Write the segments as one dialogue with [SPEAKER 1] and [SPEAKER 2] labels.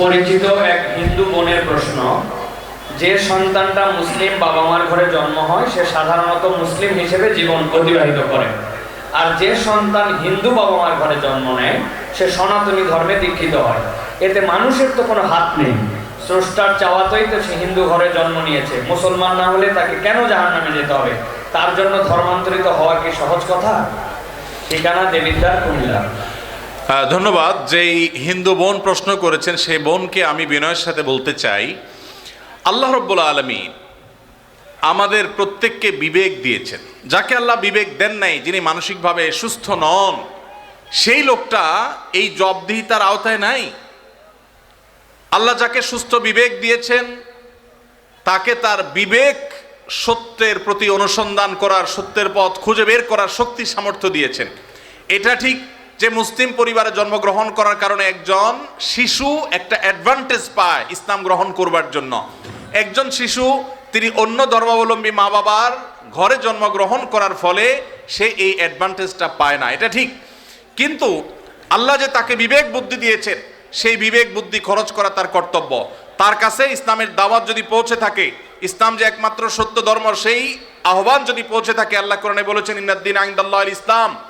[SPEAKER 1] পরিচিত এক হিন্দু বোনের প্রশ্ন, যে সন্তানটা মুসলিম বাবা মার ঘরে জন্ম হয়, সে সাধারণত মুসলিম হিসেবে জীবন অতিবাহিত করে। আর যে সন্তান হিন্দু বাবা মার ঘরে জন্ম নেয়, সে সনাতনী ধর্মে দীক্ষিত হয়। এতে মানুষের তো কোনো হাত নেই। স্রষ্টার চাওয়াতেই তো সে হিন্দু ঘরে জন্ম নিয়েছে। মুসলমান না হলে তাকে কেন জাহান্নামে যেতে হবে? তার জন্য ধর্মান্তরিত হওয়া কি সহজ কথা? ঠিকানা দেবিদ্বার কুমিল্লা।
[SPEAKER 2] ধন্যবাদ। যেই হিন্দু বোন প্রশ্ন করেছেন, সেই বোনকে আমি বিনয়ের সাথে বলতে চাই। আল্লাহ রব্বুল আলমী আমাদের প্রত্যেককে বিবেক দিয়েছেন। যাকে আল্লাহ বিবেক দেন নাই, যিনি মানসিকভাবে সুস্থ নন, সেই লোকটা এই জবদিহিতার আওতায় নাই। আল্লাহ যাকে সুস্থ বিবেক দিয়েছেন, তাকে তার বিবেক সত্যের প্রতি অনুসন্ধান করার, সত্যের পথ খুঁজে বের করার শক্তি সামর্থ্য দিয়েছেন। এটা ঠিক যে মুসলিম পরিবারে জন্মগ্রহণ করার কারণে একজন শিশু একটা অ্যাডভান্টেজ পায় ইসলাম গ্রহণ করবার জন্য। একজন শিশু, তিনি অন্য ধর্মাবলম্বী মা বাবার ঘরে জন্মগ্রহণ করার ফলে সে এই অ্যাডভান্টেজটা পায় না। এটা ঠিক। কিন্তু আল্লাহ যে তাকে বিবেক বুদ্ধি দিয়েছেন, সেই বিবেক বুদ্ধি খরচ করা তার কর্তব্য। তার কাছে ইসলামের দাওয়াত যদি পৌঁছে থাকে, ইসলাম যে একমাত্র সত্য ধর্ম, সেই আহ্বান যদি পৌঁছে থাকে, আল্লাহ কোরআনে বলেছেন, ইন্নাদ্দিন আইন্দাল্লাহ ইসলাম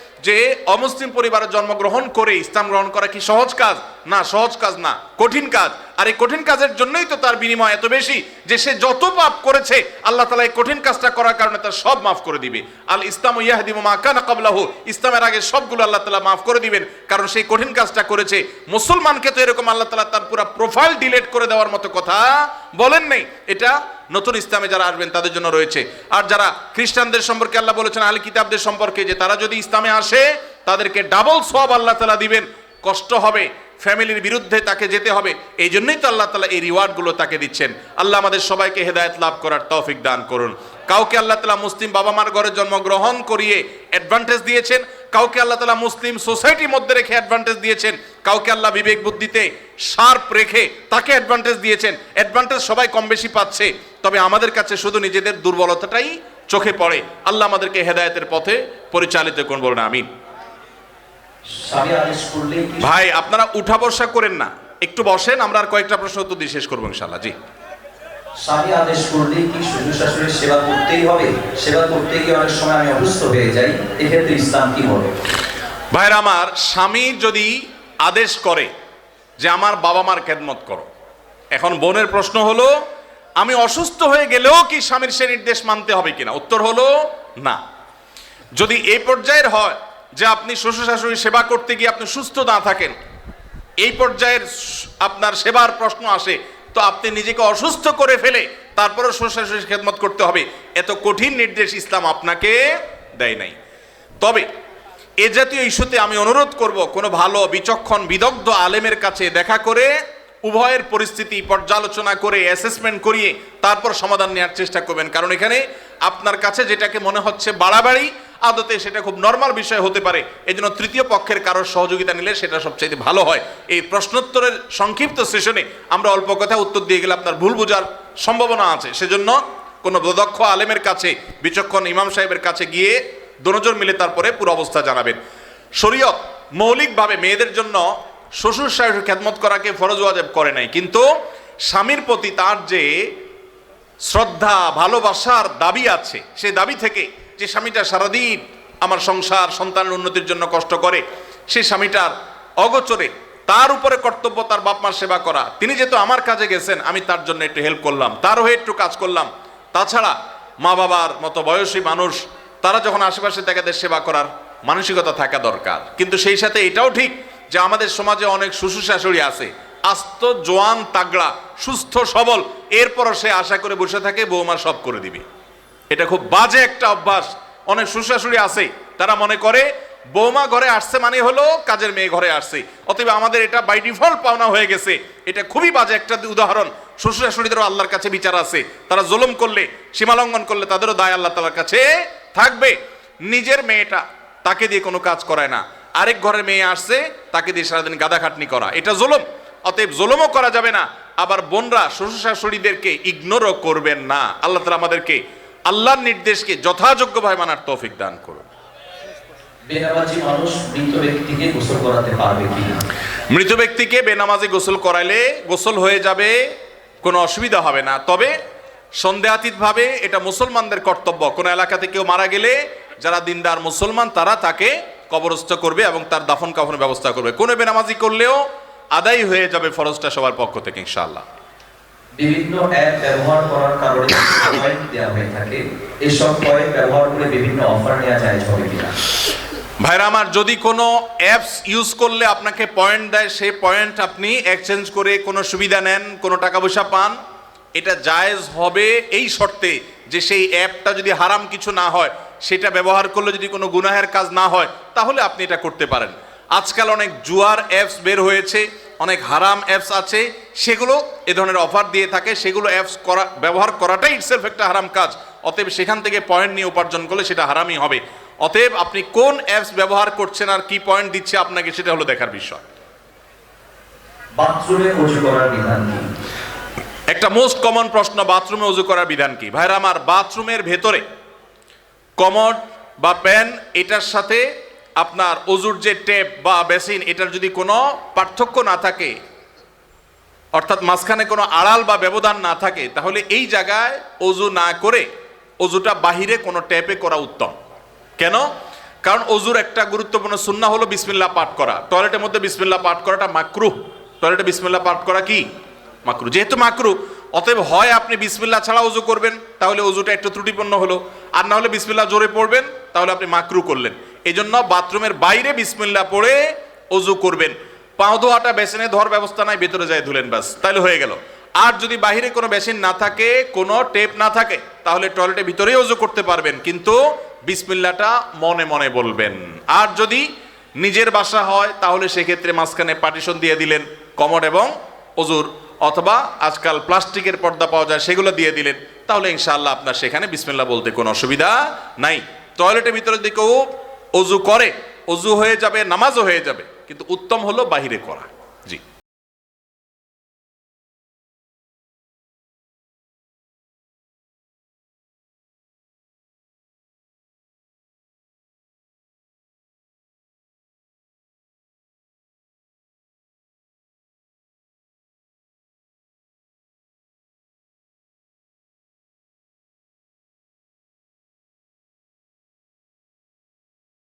[SPEAKER 2] যে অমুসলিম পরিবারে জন্মগ্রহণ করে ইসলাম গ্রহণ করা কি সহজ কাজ? না, সহজ কাজ না, কঠিন কাজ। আর এই কঠিন কাজের জন্যই তো তার বিনিময় এত বেশি যে সে যত পাপ করেছে, আল্লাহ তালা এই কঠিন কাজটা করার কারণে তার সব মাফ করে দিবে। আল ইসলাম ইয়াহদিম মা কানা কাবলাহু ইসলামের আগে সবগুলো আল্লাহ তালা মাফ করে দিবেন, কারণ সেই কঠিন কাজটা করেছে। মুসলমানকে তো এরকম আল্লাহ তালা তার পুরো প্রোফাইল ডিলেট করে দেওয়ার মতো কথা বলেন নেই। এটা নতুন ইসলামে যারা আসবেন তাদের জন্য রয়েছে। আর যারা খ্রিস্টানদের সম্পর্কে আল্লাহ বলেছেন আল কিতাবদের সম্পর্কে যে তারা যদি ইসলামে আসে, তাদেরকে ডাবল সব আল্লাহ তালা দিবেন। কষ্ট হবে। ফ্যামিলির বিরুদ্ধে তাকে যেতে হবে। এই জন্যই তো আল্লাহ তালা এই রিওয়ার্ডগুলো তাকে দিচ্ছেন। আল্লাহ আমাদের সবাইকে হেদায়ত লাভ করার তৌফিক দান করুন। কাউকে আল্লাহ তালা মুসলিম বাবা মার ঘরে জন্মগ্রহণ করিয়ে অ্যাডভান্টেজ দিয়েছেন, কাউকে আল্লাহ তালা মুসলিম সোসাইটির মধ্যে রেখে অ্যাডভান্টেজ দিয়েছেন, কাউকে আল্লাহ বিবেক বুদ্ধিতে শার্প রেখে তাকে অ্যাডভান্টেজ দিয়েছেন। অ্যাডভান্টেজ সবাই কম বেশি পাচ্ছে। তবে আমাদের কাছে শুধু নিজেদের দুর্বলতাটাই চোখে পড়ে। আল্লাহ আমাদেরকে হেদায়তের পথে পরিচালিত করুন বলুন, আমিন
[SPEAKER 3] স্বামী আদেশ করলে কি
[SPEAKER 2] ভাই আপনারা উঠা বসা করেন না। একটু বসেন আমরা আর কয়েকটা প্রশ্ন উত্তর দিয়ে শেষ করব ইনশাল্লাহ জি।
[SPEAKER 3] স্বামী আদেশ করলে কি শ্বশুর শাশুড়ির সেবা করতেই হবে? সেবা করতে গিয়ে অনেক সময় আমি অসুস্থ হয়ে যাই এক্ষেত্রে ইসলাম কি বলে
[SPEAKER 2] ভাইরা আমার স্বামী যদি আদেশ করে যে আমার বাবা মার খেদমত করো এখন বোনের প্রশ্ন হলো আমি অসুস্থ হয়ে গেলেও কি স্বামীর সে নির্দেশ মানতে হবে কিনা? উত্তর হলো না। যদি এই পর্যায়ের হয় যে আপনি শ্বশুর শাশুড়ি সেবা করতে গিয়ে আপনি সুস্থ না থাকেন, এই পর্যায়ের আপনার সেবার প্রশ্ন আসে, তো আপনি নিজেকে অসুস্থ করে ফেলে তারপরে শ্বশুর শাশুড়ির খেদমত করতে হবে। এত কঠিন নির্দেশ ইসলাম আপনাকে দেয় নাই। তবে এ জাতীয় ইস্যুতে আমি অনুরোধ করব, কোনো ভালো, বিচক্ষণ, বিদগ্ধ আলেমের কাছে দেখা করে উভয়ের পরিস্থিতি পর্যালোচনা করে অ্যাসেসমেন্ট করিয়ে তারপর সমাধান নেওয়ার চেষ্টা করবেন। কারণ এখানে আপনার কাছে যেটাকে মনে হচ্ছে বাড়াবাড়ি আদতে সেটা খুব নর্মাল বিষয় হতে পারে। এই জন্য তৃতীয় পক্ষের কারোর সহযোগিতা নিলে সেটা সবচেয়ে ভালো হয়। এই প্রশ্নোত্তরের সংক্ষিপ্ত সেশনে আমরা অল্প কথা উত্তর দিয়ে গেলে আপনার ভুল বোঝার সম্ভাবনা আছে। সেজন্য কোনো দক্ষ আলেমের কাছে, বিচক্ষণ ইমাম সাহেবের কাছে গিয়ে দনোজন মিলে তারপরে পুরো অবস্থা জানাবেন। শরীয়ত মৌলিকভাবে মেয়েদের জন্য শ্বশুর শাশুড়ির খেদমত করাকে ফরজ ওয়াজেব করে নাই। কিন্তু স্বামীর প্রতি তার যে শ্রদ্ধা, ভালোবাসার দাবি আছে। সেই দাবি থেকে যে স্বামীটা সারাদিন আমার সংসার, সন্তানের উন্নতির জন্য কষ্ট করে সেই স্বামীটার অগোচরে তার উপরে কর্তব্য তার বাপ মার সেবা করা। তিনি যেহেতু আমার কাজে গেছেন, আমি তার জন্য একটু হেল্প করলাম। তার হয়ে একটু কাজ করলাম। তাছাড়া মা বাবার মতো বয়সী মানুষ, তারা যখন আশেপাশে তাদের সেবা করার মানসিকতা থাকা দরকার। কিন্তু সেই সাথে এটাও ঠিক যে আমাদের সমাজে অনেক শ্বশুর শাশুড়ি আছে আস্ত, জোয়ান, তাগড়া, সুস্থ, সবল। এরপরও সে আশা করে বসে থাকে বৌমা সব করে দিবে। এটা খুব বাজে একটা অভ্যাস। অনেক শ্বশুরাশুড়ি আছে। তারা মনে করে, বৌমা ঘরে আসছে মানে হলো কাজের মেয়ে ঘরে আসছে। অতএব আমাদের এটা বাই ডিফল্ট পাওনা হয়ে গেছে। এটা খুবই বাজে একটা উদাহরণ। শ্বশুর শাশুড়িদেরও আল্লাহর কাছে বিচার আছে। তারা জুলুম করলে সীমালঙ্ঘন করলে তাদেরও দায় আল্লাহ তালার কাছে থাকবে। নিজের মেয়েটা তাকে দিয়ে কোনো কাজ করায় না। আরেক ঘরের মেয়ে আসছে, তাকে দিয়ে সারাদিন গাদা খাটনি করা। এটা জুলুম। অতএব জুলুমও করা যাবে না। আবার বোনরা শ্বশুর শাশুড়িদেরকে ইগনোরও করবেন না। আল্লাহ তালা আমাদেরকে আল্লাহর নির্দেশকে যথাযোগ্যভাবে মানার তৌফিক দান করুন।
[SPEAKER 3] মৃত ব্যক্তিকে
[SPEAKER 2] বেনামাজি গোসল করাইলে গোসল হয়ে যাবে কোনো অসুবিধা হবে না। তবে সন্দেহাতীতভাবে এটা মুসলমানদের কর্তব্য। কোনো এলাকাতে কেউ মারা গেলে যারা দিনদার মুসলমান তারা তাকে কবরস্থ করবে এবং তার দাফন কাফনের ব্যবস্থা করবে। কোনো বেনামাজি করলেও আদায় হয়ে যাবে ফরজটা সবার পক্ষ থেকে ইনশাআল্লাহ।
[SPEAKER 3] বিভিন্ন অ্যাপ ব্যবহার করার কারণে পয়েন্ট দেওয়া হয়ে থাকে। এসব পয়েন্ট ব্যবহার করে বিভিন্ন অফার নেওয়া যায় হবে কিনা।
[SPEAKER 2] ভাইরা আমার যদি কোনো অ্যাপস ইউজ করলে আপনাকে পয়েন্ট দেয় সেই পয়েন্ট আপনি এক্সচেঞ্জ করে কোনো সুবিধা নেন কোনো টাকা পয়সা পান এটা জায়েজ হবে এই শর্তে যে সেই অ্যাপটা যদি হারাম কিছু না হয় সেটা ব্যবহার করলে যদি কোনো গুনাহের কাজ না হয় তাহলে আপনি এটা করতে পারেন। আজকাল অনেক জুয়ার অ্যাপস বের হয়েছে অনেক হারাম অ্যাপস আছে সেগুলো এ ধরনের অফার দিয়ে থাকে সেগুলো অ্যাপস করা ব্যবহার করাটাই ইটসেলফ একটা হারাম কাজ। অতএব সেখান থেকে পয়েন্ট নিয়ে উপার্জন করলে সেটা হারামই হবে। অতএব আপনি কোন অ্যাপস ব্যবহার করছেন আর কি পয়েন্ট দিচ্ছে আপনাকে সেটা হলো দেখার বিষয়।
[SPEAKER 3] বাথরুমে উজু করার বিধান কি?
[SPEAKER 2] একটা মোস্ট কমন প্রশ্ন বাথরুমে উজু করার বিধান কি? ভাইরা আমার বাথরুমের ভেতরে কমড বা প্যান এটার সাথে আপনার অজুর যে টেপ বা বেসিন, এটার যদি কোনো পার্থক্য না থাকে, অর্থাৎ মাঝখানে কোনো আড়াল বা ব্যবধান না থাকে, তাহলে এই জায়গায় অজু না করে অজুটা বাহিরে কোনো ট্যাপে করা উত্তম। কেন? কারণ অজুর একটা গুরুত্বপূর্ণ সুন্না হলো বিসমিল্লা পাঠ করা। টয়লেটের মধ্যে বিসমিল্লা পাঠ করাটা মাকরুহ। টয়লেটে বিসমিল্লা পাঠ করা কি? মাকরু যেহেতু মাকরু অতএব হয় আপনি বিসমিল্লা ছাড়া অজু করবেন, তাহলে অজুটা একটু ত্রুটিপূর্ণ হলো। আর না হলে বিসমিল্লা জোরে পড়বেন, তাহলে আপনি মাকরু করলেন। এই জন্য বাথরুমের বাইরে বিসমিল্লাহ পড়ে অজু করবেন। পাও ধোয়াটা বেসিনে ধোয়ার ব্যবস্থা নাই, ভেতরে যায় ধুলেন বাস। তাহলে হয়ে গেল। আর যদি বাইরে কোনো বেসিন না থাকে, কোনো টেপ না থাকে, তাহলে টয়লেটের ভিতরেই অজু করতে পারবেন। কিন্তু বিসমিল্লাটা মনে মনে বলবেন। আর যদি নিজের বাসা হয়, তাহলে সেক্ষেত্রে মাঝখানে পার্টিশন দিয়ে দিলেন কমড এবং অজুর। অথবা আজকাল প্লাস্টিকের পর্দা পাওয়া যায়, সেগুলো দিয়ে দিলেন। তাহলে ইনশাআল্লাহ আপনার সেখানে বিসমিল্লাহ বলতে কোনো অসুবিধা নাই। টয়লেটের ভিতরে যদি কেউ অজু করে অজু হয়ে যাবে নামাজও হয়ে যাবে কিন্তু উত্তম হলো বাহিরে করা। জি।